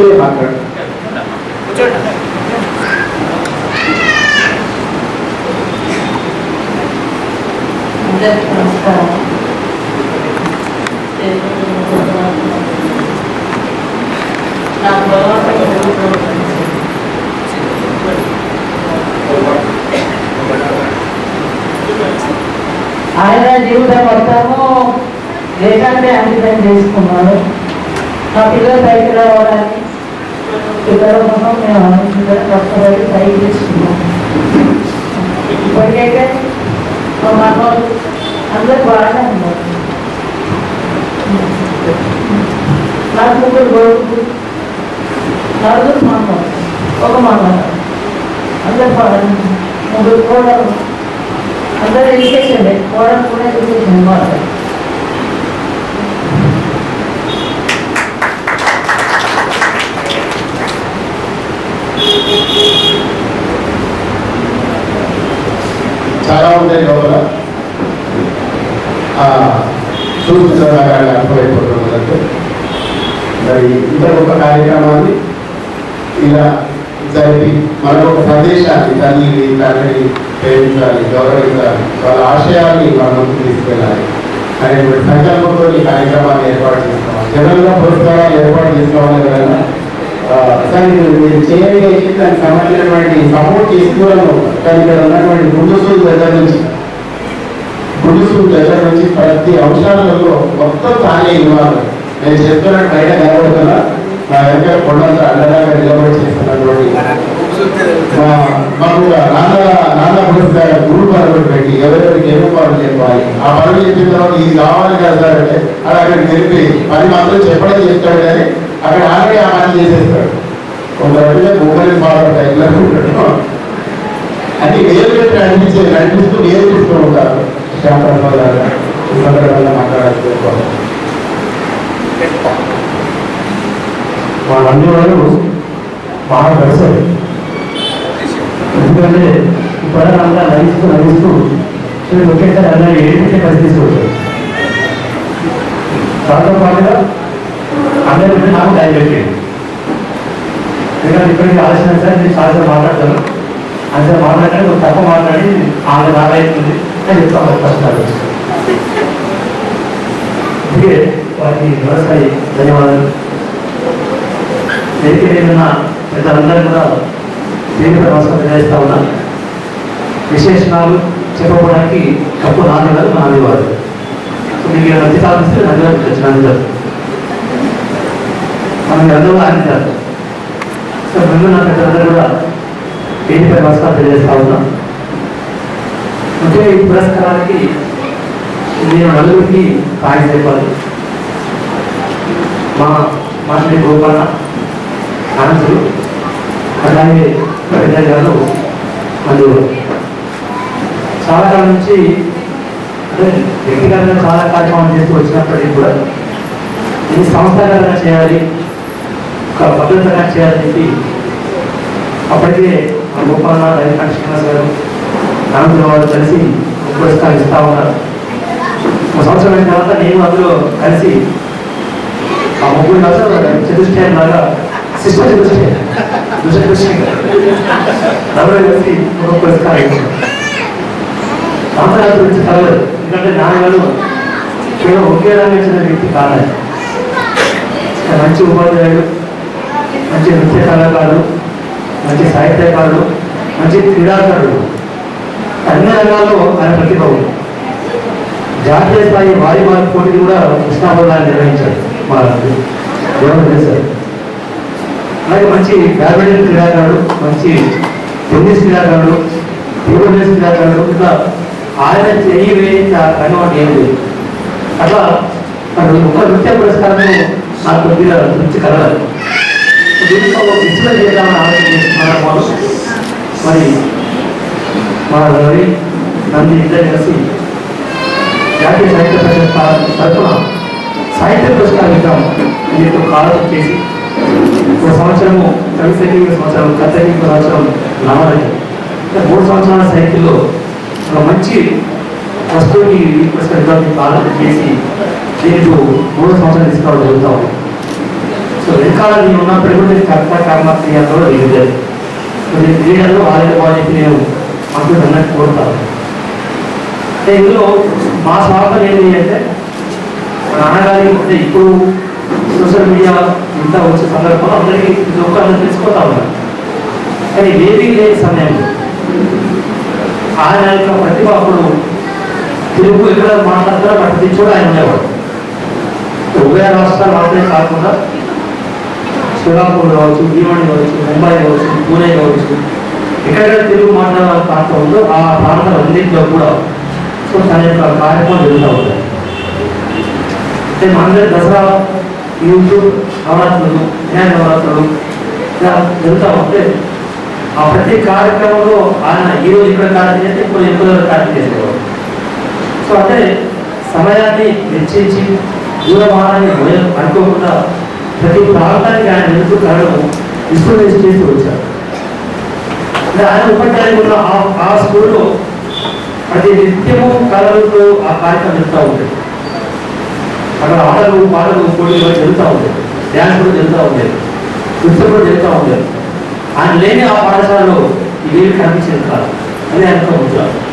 కూర్చొని మాట్లాడు. ఆయన జీవితం మొత్తము దేశాన్ని అంకితం చేసుకున్నాడు. మా పిల్లలు బయటకు రావడానికి పిల్లల కోసం మేము అందరం కష్టపడి పైకి తీసుకున్నాం ఇప్పటికైతే మా మనవాళ్ళు అందరు బాగానే ఉన్నారు నాకు ముగ్గురు కొడుకు నలుగురు మనవాళ్ళు ఒక మనవాళ్ళు అందరు బాగానే ఉన్నారు. ముగ్గురు కూడా అందరూ ఎడ్యుకేషన్ కూడా కూడా ఎడ్యుకేషన్ వాళ్ళు చాలా ఉంటాయి లోపల ఆ, తూర్పు చదవగానే అర్థమైపోతున్నదంటే మరి ఇంత గొప్ప కార్యక్రమాన్ని ఇలా జరిపి ఒక ప్రదేశాన్ని తల్లిని తండ్రిని ప్రేమించాలి గౌరవించాలి వాళ్ళ ఆశయాన్ని మన ముందుకు తీసుకెళ్ళాలి అనేటువంటి సంకల్పంతో ఈ కార్యక్రమాన్ని ఏర్పాటు చేసుకోవాలి. జనరల్గా పురస్కారాలు ఏర్పాటు చేసుకోవాలి కదా? కానీ మీరు చేయగలిగి దానికి సంబంధించినటువంటి సపోర్ట్ చేసుకోవడం కానీ ఇక్కడ ఉన్నటువంటి గుండుసూలు దగ్గర నుంచి గుండుసూలు దగ్గర నుంచి ప్రతి అంశాలలో మొత్తం తానే ఇవ్వాలి నేను చెప్తున్నాను బయట కనబడుతున్నా. నా దగ్గర కొండంత అండలాగా నిలబడి చేస్తున్నటువంటి మాకు నాన్న నాన్న పురస్కార గురువు పనులు పెట్టి ఎవరెవరికి ఏమో పనులు చెప్పాలి? ఆ పనులు చెప్పిన తర్వాత ఇది కావాలి కదా సార్ అంటే అది అక్కడ తెలిపి పని మాత్రం చెప్పడం చెప్తాడు కానీ అక్కడ ఆల్రెడీ ఆ పని చేసేస్తాడు. కొంతమంది గూగుల్ ఫాదర్ టైప్లో ఉంటాడు అది వేరు పెట్టి అనిపించే నడిపిస్తూ నేర్పిస్తూ ఉంటారు. శాంతం గారు ఈ సందర్భంగా మాట్లాడాలి. వాళ్ళన్ని వాళ్ళు బాగా కలిసారు ఎందుకంటే ఇప్పుడంతా నడిస్తూ నడిస్తూ మీరు ఒకేసారి అలా ఏడిపించే పరిస్థితి వచ్చారు దాంతో పాటుగా అందరికీ నాకు టైం పెట్టేది ఎందుకంటే ఇప్పటికీ ఆలోచన సార్ నేను చాలా మాట్లాడతాను. అంతే మాట్లాడాలి తప్ప మాట్లాడి ఆమె బాగా అవుతుంది అని కష్టాలు అందుకే వారికి వ్యవసాయ ధన్యవాదాలు. వేదిక పెద్దలందరూ కూడా దీనికి నమస్కారం చేస్తా ఉన్నా విశేషణాలు చెప్పడానికి కప్పు నాన్నగారు నా అనేవారు మీకు నచ్చి సాధిస్తే నదిగారు తెచ్చిన మనం సో ముందు నా పెద్దలందరూ కూడా దీనిపై నమస్కారం తెలియజేస్తా ఉన్నా ముఖ్యంగా ఈ పురస్కారానికి నేను నలుగురికి కాయ చెప్పాలి. మా మాటలి గోపాల అనంతులు అలాగే ప్రజా గారు అందులో చాలా కాలం నుంచి అంటే వ్యక్తిగతంగా చాలా కార్యక్రమాలు చేస్తూ వచ్చినప్పటికీ కూడా ఇది సంస్థాగతంగా చేయాలి ఒక భద్రతగా చేయాలని చెప్పి అప్పటికే మా గోపాల రవికాంత్ శ్రీనివాస్ గారు అనంతుల వారు కలిసి పురస్కారం ఇస్తా ఉన్నారు. ఒక సంవత్సరం అయిన తర్వాత నేను అందులో కలిసి ఆ ముగ్గురు కలిసి చతుష్టయం లాగా శిష్ట చతుష్టయం దుష్టదృష్టి నలుగురు కలిసి ఒక పురస్కారం ఇచ్చారు సంవత్సరాల గురించి కలవదు. ఎందుకంటే నాన్నగారు కేవలం ఒకే రంగం చెందిన వ్యక్తి కాదు మంచి ఉపాధ్యాయుడు మంచి నృత్య కళాకారుడు మంచి సాహిత్యకారుడు మంచి క్రీడాకారుడు. అన్ని రంగాల్లో ఆయన ప్రతిభ ఉంది. జాతీయ స్థాయి వాలీబాల్ పోటీ కూడా కృష్ణాబోధాన్ని నిర్వహించాడు మా దేవుడు చేశారు అలాగే మంచి బ్యాడ్మింటన్ క్రీడాకారుడు మంచి టెన్నిస్ క్రీడాకారుడు టేబుల్ టెన్నిస్ క్రీడాకారుడు ఇట్లా ఆయన చెయ్యి ఆ రంగం అంటే ఏం లేదు. అట్లా ఒక నృత్య పురస్కారం నాకు కొద్దిగా నృత్య కలగాలి దీంట్లో ఒక డిస్ప్లే చేద్దామని ఆలోచన చేస్తున్నారు మరి మా రవి నంది ఇద్దరు కలిసి జాతీయ సాహిత్య పరిషత్ తరఫున సాహిత్య పురస్కారం ఇద్దాం దీంతో ఆలోచన చేసి ఒక సంవత్సరము కవి సైకిల్ సంవత్సరం కథ సైకిల్ సంవత్సరం నవలకి ఇంకా మూడు సంవత్సరాల సైకిల్లో ఒక మంచి వస్తువుని ఈ పురస్కారం ఇద్దామని ఆలోచన చేసి దీనికి మూడో సంవత్సరం తీసుకోవడం జరుగుతాం సో సో వెనకాల నేను ఉన్నప్పుడు కూడా నేను కర్త కర్మ క్రియలో ఎదుగుతుంది సో నేను క్రీడల్లో వాళ్ళకి వాళ్ళకి నేను మాకు అన్నట్టు కోరుతారు. అంటే ఇందులో మా స్వార్థం ఏంటి అంటే మా అనగానే అంటే ఇప్పుడు సోషల్ మీడియా ఇంత వచ్చే సందర్భంలో అందరికీ ప్రతి ఒక తెలిసిపోతా ఉన్నారు కానీ వేదిక లేని సమయంలో ఆయన యొక్క ప్రతిభ అప్పుడు తెలుగు ఎక్కడ మాట్లాడతారో? ప్రతి చోట ఆయన ఉండేవాడు. ఉభయ రాష్ట్రాలు మాత్రమే కాకుండా శ్రీరాంపూర్ కావచ్చు భీమణి కావచ్చు ముంబై కావచ్చు పూణే కావచ్చు ఎక్కడెక్కడ తెలుగు మాట్లాడే ప్రాంతం ఉందో ఆ ప్రాంతాల అన్నింటిలో కూడా సో తన యొక్క కార్యక్రమం జరుగుతూ ఉంటాయి. అంటే మనందరి దసరా యూట్యూబ్ నవరాత్రులు వినాయక నవరాత్రులు ఇలా జరుగుతూ ఉంటే ఆ ప్రతి కార్యక్రమంలో ఆయన ఈరోజు ఇక్కడ కార్యక్రమం చేస్తే ఇప్పుడు ఎక్కువ కార్యక్రమం చేసేవాడు సో అంటే సమయాన్ని వెచ్చించి దూరమానాన్ని అనుకోకుండా ప్రతి ప్రాంతానికి ఆయన ఎందుకు కలడం ఇన్స్ట్రుమెంట్స్ చేస్తూ వచ్చారు ఆయన ఉపాధ్యాయులు ఆ- స్కూల్లో ప్రతి నిత్యము కళలతో ఆ కార్యక్రమం జరుగుతూ ఉండేది. అక్కడ ఆటలు పాటలు పోటీలు చెప్తా జరుగుతూ ఉంటాయి డ్యాన్స్ కూడా జరుగుతూ ఉండేది. నృత్యం కూడా జరుగుతూ ఉండేది. ఆయన లేని ఆ పాఠశాలలో ఇవేమి కనిపించేది కాదు. అని ఆయనతో ఉంచారు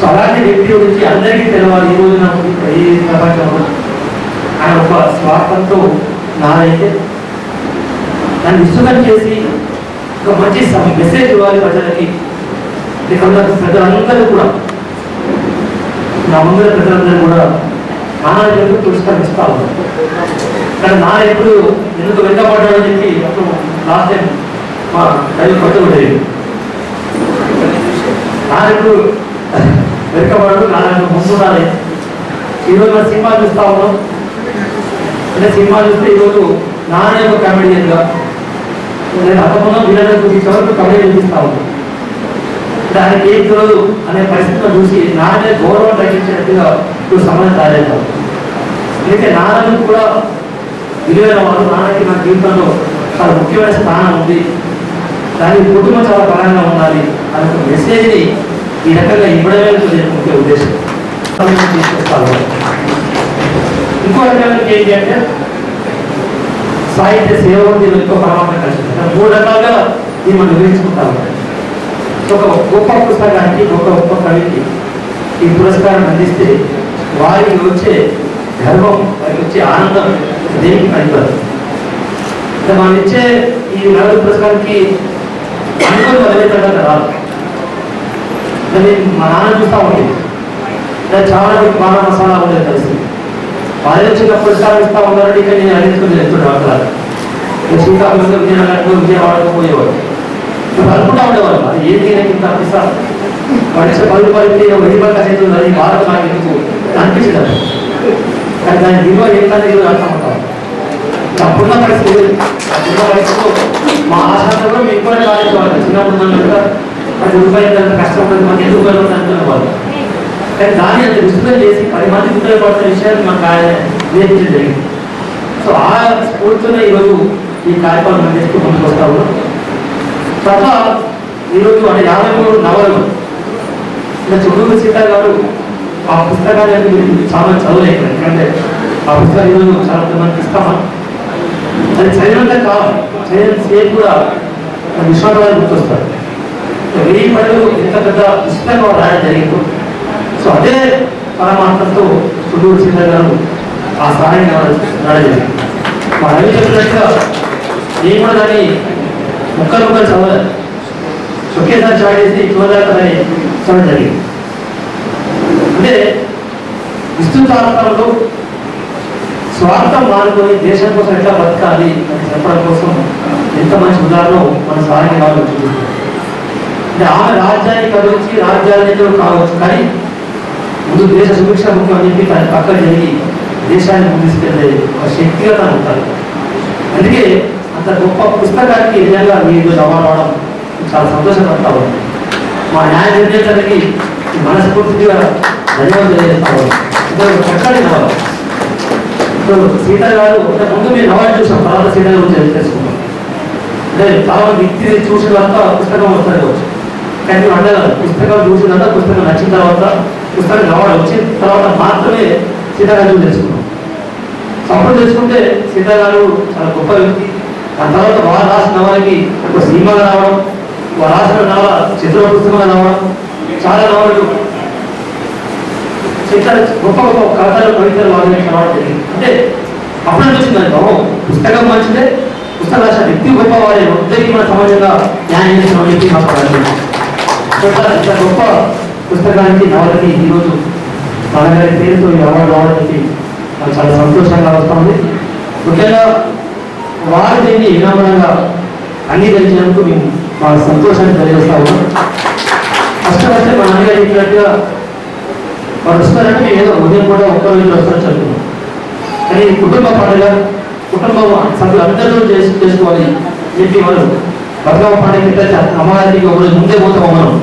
సో అలాంటి వ్యక్తి గురించి అందరికీ తెలవాలి. ఈ రోజున ఈ ప్రపంచంలో ఆయన ఒక స్వార్థంతో నాదైతే దాన్ని విస్తృతం చేసి ఒక మంచి మెసేజ్ ఇవ్వాలి ప్రజలకి. ప్రజలందరూ కూడా. నా ముందర ప్రజలందరూ కూడా నాన్న ఎందుకు పురస్కరిస్తా ఉన్నారు కానీ నా ఎప్పుడు ఎందుకు అని చెప్పి అప్పుడు లాస్ట్ టైం మా డైవ్ పట్టుకుండేది నాయకుడు వెనుకబడు నాయకుడు ముందుండాలి ఈరోజు మన సినిమా చూస్తా ఉన్నాం. అంటే సినిమా చూస్తే ఈరోజు నాన్న ఒక కామెడియన్గా నేను అప్పకుండా వీళ్ళని చూపించే వరకు కమెడీ చూపిస్తా ఉన్నాను దానికి ఏం తెలియదు అనే పరిస్థితిలో చూసి నాన్నే గౌరవం తగ్గించినట్టుగా ఇప్పుడు సమాజం తయారవుతాం అయితే నాన్నకు కూడా విలువైన వాళ్ళు నాన్నకి నా జీవితంలో చాలా ముఖ్యమైన స్థానం ఉంది. దాని కుటుంబం చాలా బలంగా ఉండాలి అనే ఒక మెసేజ్ని ఈ రకంగా ఇవ్వడమే నేను ముఖ్య ఉద్దేశం. తీసుకొస్తాను ఇంకో రకానికి ఏంటి అంటే సాహిత్య సేవ దీని ఇంకో పరమాత్మ కలిసి మూడు రకాలుగా దీన్ని మనం వివరించుకుంటాము ఒక గొప్ప పుస్తకానికి ఒక గొప్ప కవికి ఈ పురస్కారం అందిస్తే వారికి వచ్చే గర్వం వారికి వచ్చే ఆనందం దేనికి పనిపడదు అంటే మనం ఇచ్చే ఈ నగదు పురస్కారానికి అనుకుని మొదలెట్టడం రాదు. మా నాన్న చూస్తా ఉండేది చాలా మంది బాగా మసాలా ఉండేది కలిసింది. వాళ్ళు చిన్న పురస్కారం ఇస్తా ఇక నేను అందించుకుని వెళ్తుండే అక్కడ శ్రీకాకుళం విజయనగరం విజయవాడకు పోయేవాడు ఇప్పుడు అనుకుంటా ఉండేవాళ్ళు అది ఏంటి నాకు ఇంత అనిపిస్తా పళ్ళు పది పది వెయ్యి పక్క చేతులు అది భారత నాకు ఎందుకు అనిపించదు అది. కానీ దాని విలువ ఏంటని ఈరోజు అర్థం అవుతాం అప్పుడున్న పరిస్థితి అప్పుడున్న మా ఆశాంతంలో మీకు కూడా కాలేజీ చిన్నప్పుడు కనుక అది రూపాయలు అంత కష్టం ఉంటుంది మనకి ఎందుకు అనుకునే వాళ్ళు. కానీ దాన్ని అంత విస్తృతం చేసి పది మంది ఉపయోగపడుతున్న విషయాన్ని మనకు ఆయన నేర్పించడం జరిగింది. సో ఆ స్ఫూర్తిలో ఈరోజు ఈ కార్యక్రమం మనం చేస్తూ ముందుకు వస్తా ఉన్నాం. తర్వాత ఈరోజు అంటే యాభై మూడు నవలు ఇంకా చుట్టూరు సీత గారు ఆ పుస్తకాన్ని చాలా చదవలేదు ఎందుకంటే ఆ పుస్తకాలు ఈరోజు చాలా మందికి ఇస్తామా అది చదివినంత కాదు చదివిన సేపు కూడా విశ్వాసాలు గుర్తొస్తారు. వెయ్యి పనులు ఇంత పెద్ద పుస్తకం రాయడం జరిగింది. సో అదే పరమాత్మతో చుట్టూరు సీత గారు ఆ సహాయం రాయడం మా రవి చెప్పినట్టుగా నేను కూడా దాన్ని ముక్కలు ముక్కలు చదవలేదు ఒకేసారి చాట్ చేసి చదవడం జరిగింది. అంటే విస్తృతార్థంలో స్వార్థం మానుకొని దేశం కోసం ఎట్లా బతకాలి అని చెప్పడం కోసం ఎంత మంచి ఉదాహరణ మన సాయి వాళ్ళు చూపిస్తారు అంటే ఆమె రాజ్యాన్ని కదిలించి రాజ్యాన్ని కావచ్చు. కానీ ముందు దేశ సుభిక్ష ముఖ్యం అని చెప్పి తన పక్కన జరిగి దేశాన్ని ముందు తీసుకెళ్ళే ఒక శక్తిగా తను ఉంటారు అందుకే అంత గొప్ప పుస్తకానికి నిజంగా మీరు అవార్డు అవడం చాలా సంతోషపడతా ఉంది. మా న్యాయ నిర్ణేతలకి మనస్ఫూర్తిగా ధన్యవాదాలు తెలియజేస్తాను ఇద్దరు చక్కటి నవల ఇప్పుడు సీత గారు ముందు మీరు నవల చూసాం తర్వాత సీత గురించి తెలుసుకున్నాం అంటే చాలా వ్యక్తి చూసిన తర్వాత పుస్తకం వస్తారు కానీ అండగా పుస్తకం చూసిన తర్వాత పుస్తకం నచ్చిన తర్వాత పుస్తకం నవల వచ్చిన తర్వాత మాత్రమే సీతారాజు తెలుసుకున్నాం. సంపద తెలుసుకుంటే సీతారాజు చాలా గొప్ప వ్యక్తి. ఆ తర్వాత వారు రాసిన నవలకి ఒక సినిమాగా రావడం వారు రాసిన నవల చిత్ర పుస్తకంగా రావడం చాలా నవలలు. చిత్ర గొప్ప గొప్ప కథలు కవితలు వాళ్ళు రావడం జరిగింది. అంటే అప్పుడు అనిపించింది నాకు పుస్తకం మంచిదే. పుస్తక రాసిన వ్యక్తి గొప్ప వారి అందరికీ మన సమాజంగా న్యాయం చేసిన వ్యక్తి మాకు గొప్ప పుస్తకానికి నవలకి ఈరోజు నాన్నగారి పేరుతో ఈ అవార్డు రావడానికి నాకు చాలా సంతోషంగా వస్తుంది. ముఖ్యంగా వారు దీన్ని వినమ్రంగా అంగీకరించినందుకు మేము మా సంతోషాన్ని తెలియజేస్తా ఉన్నాం. ఫస్ట్ వస్తే మా నాన్నగారు చెప్పినట్టుగా వారు వస్తారంటే మేము ఏదో ఉదయం కూడా ఒక్క రోజు వస్తారని చెప్తున్నాం కానీ కుటుంబ పండుగ కుటుంబ సభ్యులు అందరూ చేసి చేసుకోవాలి. చెప్పి వాళ్ళు. బతుకమ్మ పండుగ అమ్మగారికి ఒకరోజు ముందే పోతాం మనం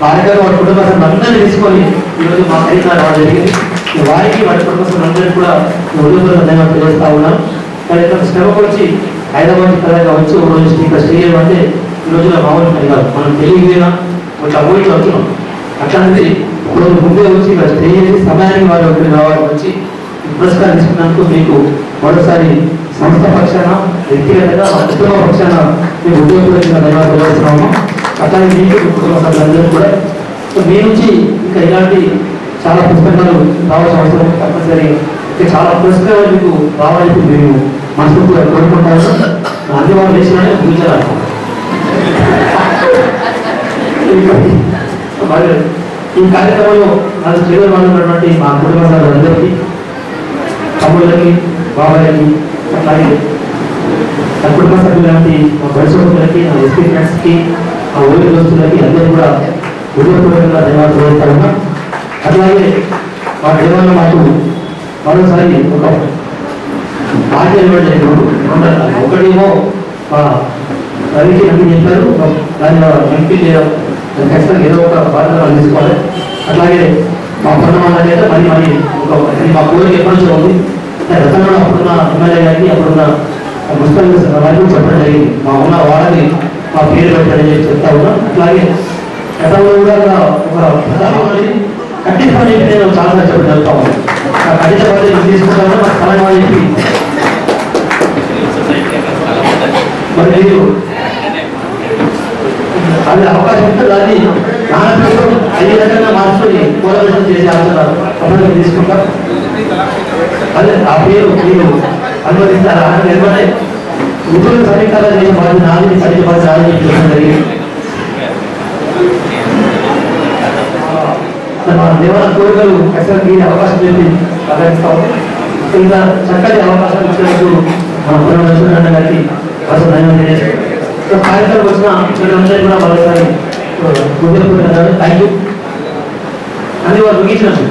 భార్యగారు వారి కుటుంబ సభ్యులందరినీ తీసుకొని ఈరోజు మా ఖరీదు రావడం జరిగింది. వారికి వారి కుటుంబ సభ్యులు కూడా ఉదయపూర్వక ధన్యవాదాలు తెలియజేస్తా ఉన్నాం. మరి ఇక్కడ శ్రమకు వచ్చి హైదరాబాద్ కలగా వచ్చి ఒక రోజు ఇక్కడ స్టే చేయడం అంటే ఈ రోజుల్లో మామూలు పని కాదు. మనం తెలియకపోయినా కొంచెం అమౌంట్ వస్తున్నాం అట్లాంటిది ఇప్పుడు ముందే వచ్చి ఇక్కడ స్టే చేసి సమయానికి వారి ఒకటి రావాలి వచ్చి పురస్కారం తీసుకున్నందుకు మీకు మరోసారి సంస్థ పక్షాన వ్యక్తిగతంగా మా కుటుంబ పక్షాన మీకు ఉద్యోగపూర్వకంగా ధన్యవాదాలు తెలియజేస్తున్నాము అట్లాగే మీకు మీ కుటుంబ సభ్యులందరూ కూడా సో మీ నుంచి ఇంకా ఇలాంటి చాలా పుస్తకాలు రావాల్సిన అవసరం తప్పనిసరి. ఇంకా చాలా పుస్తకాలు మీకు రావాలని మేము మనస్ఫూర్తిగా కోరుకుంటాము అన్ని వాళ్ళు చేసినా ఫ్యూచర్ మరి ఈ కార్యక్రమంలో నాకు చివరి ఉన్నటువంటి మా కుటుంబ సభ్యులందరికీ తమ్ముళ్ళకి బాబాయ్కి అట్లాగే నా కుటుంబ సభ్యులకి మా పరిశోధకులకి నా ఎస్పీ ఫ్రెండ్స్కి ఆ ఊరి దోస్తులకి అందరూ కూడా ఉదయపూర్వకంగా ధన్యవాదాలు తెలుపుతా ఉన్నా. అట్లాగే మా దేవాలయం మాకు మరోసారి ఒక పార్టీ ఇవ్వడం ఒకటేమో మా రవికి నమ్మి చెప్పారు దానిలో ఎంపీ చేయడం ఖచ్చితంగా ఏదో ఒక బాధ్యత తీసుకోవాలి అట్లాగే మా పొన్నమాల అయితే మరి మరి ఒక మా కోరిక ఎప్పటి నుంచో ఉంది. గతంలో అప్పుడున్న ఎమ్మెల్యే గారికి అప్పుడున్న మున్సిపల్ వారికి చెప్పడం జరిగింది. మా ఉన్న వాళ్ళని మా పేరు పెట్టాలని చెప్పి చెప్తా ఉన్నాం. అట్లాగే గతంలో కూడా ఒక ప్రధానమంత్రి కట్టిన పని చెప్పి నేను చాలా చెప్పి వెళ్తా ఉన్నాను ఆ కట్టిన పని తీసుకుంటాను నాకు స్థలం అని చెప్పి. మరి మీరు అది అవకాశం ఉంటే దాన్ని నాన్నతో ఐదు రకంగా మార్చుకొని కోలాబరేషన్ చేసే ఆలోచన తప్పనిసరి తీసుకుంటాం. అదే ఆ పేరు మీరు అనుమతిస్తారా? ఎందుకంటే ఉద్యోగ సమీకరణ చేసిన వారిని నాలుగు సరిగ్గా పది సార్లు చెప్పడం జరిగింది మన దేవాల కోరికలు ఎక్కడ దీని అవకాశం చెప్పి ఆదరిస్తాము ఇంకా చక్కటి అవకాశం ఇచ్చినందుకు మన పునర్వచన గారికి అసలు ధన్యవాదాలు కార్యక్రమం వచ్చిన వీళ్ళందరికీ కూడా మరోసారి హృదయపూర్వక థ్యాంక్ యూ అని వారు ముగించినట్టు